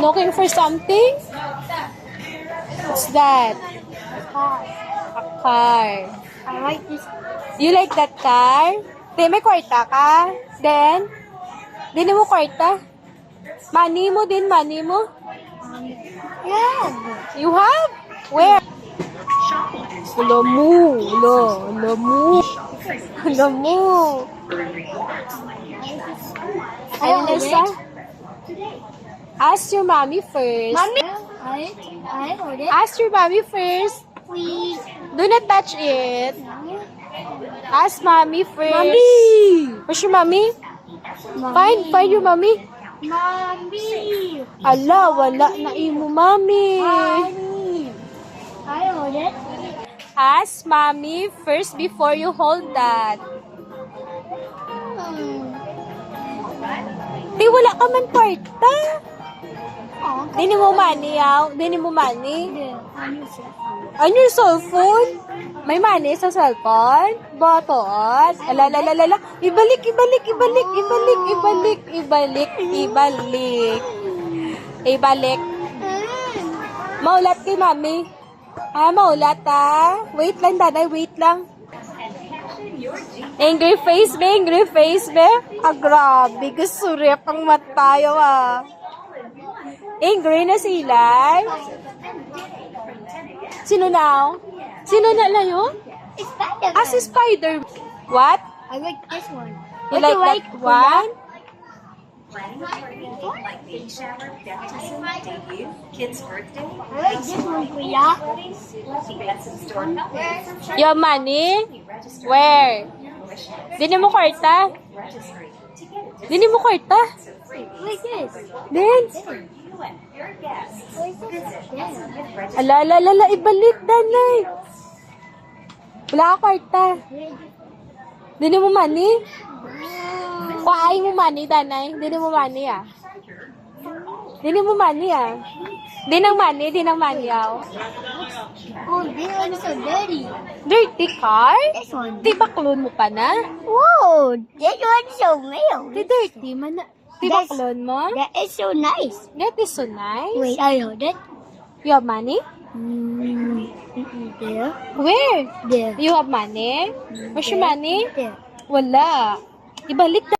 Looking for something? What's that? Car. A car. I like this. You like that car? Di, may kwarta ka? Then? Dini mo kwarta? Money mo din, money mo? Yeah. You have? Where? Lo mo, lo, lo mo, lo mo. Na siya? Ask your mommy first. Mommy. I I hold it. Ask your mommy first. Please. Do not touch it. Ask mommy first. Mommy. Where's your mommy? Find, find your mommy. Mommy. Ala, wala na imo mommy. Mommy. I hold it. Ask mommy first before you hold that. Hmm. Di, wala ka man kwarta. Oh, Dini mo money, yaw. Dini mo money. On your cellphone? May money sa cellphone? Button? Alalalala. Ibalik, ibalik, ibalik, ibalik, ibalik, ibalik, ibalik. Ibalik. Maulat kay mami. Ah, maulat ah. Wait lang, daday, wait lang. Angry face be, angry face be. Ah, grabe. Gusurip ang matayo ah. Angry na sila. Sino na? Sino na? It's better. Ah, si Spider. What? I like this one. You like do that one? Like like. Your money? Where? Dini mo kwarta? Dini mo kwarta? free. Like this. Registry. Ala, ala, ala, ala, ibalik, danay. Wala ka kwarta. Dini mo money? Kuhain mo money, danay. Dini mo money, ah. Dini mo money, ah. Di ng money, di ng money, ah. Oh, one is so dirty. Dirty car? This one. Di baklon mo pa na? Whoa, this one is so male. Di dirty man baklon mo? That is so nice. That is so nice. Wait, I hold it. You have money? Mm, there, Where? there, You have money? Where's your money? there. Wala. Ibalik na.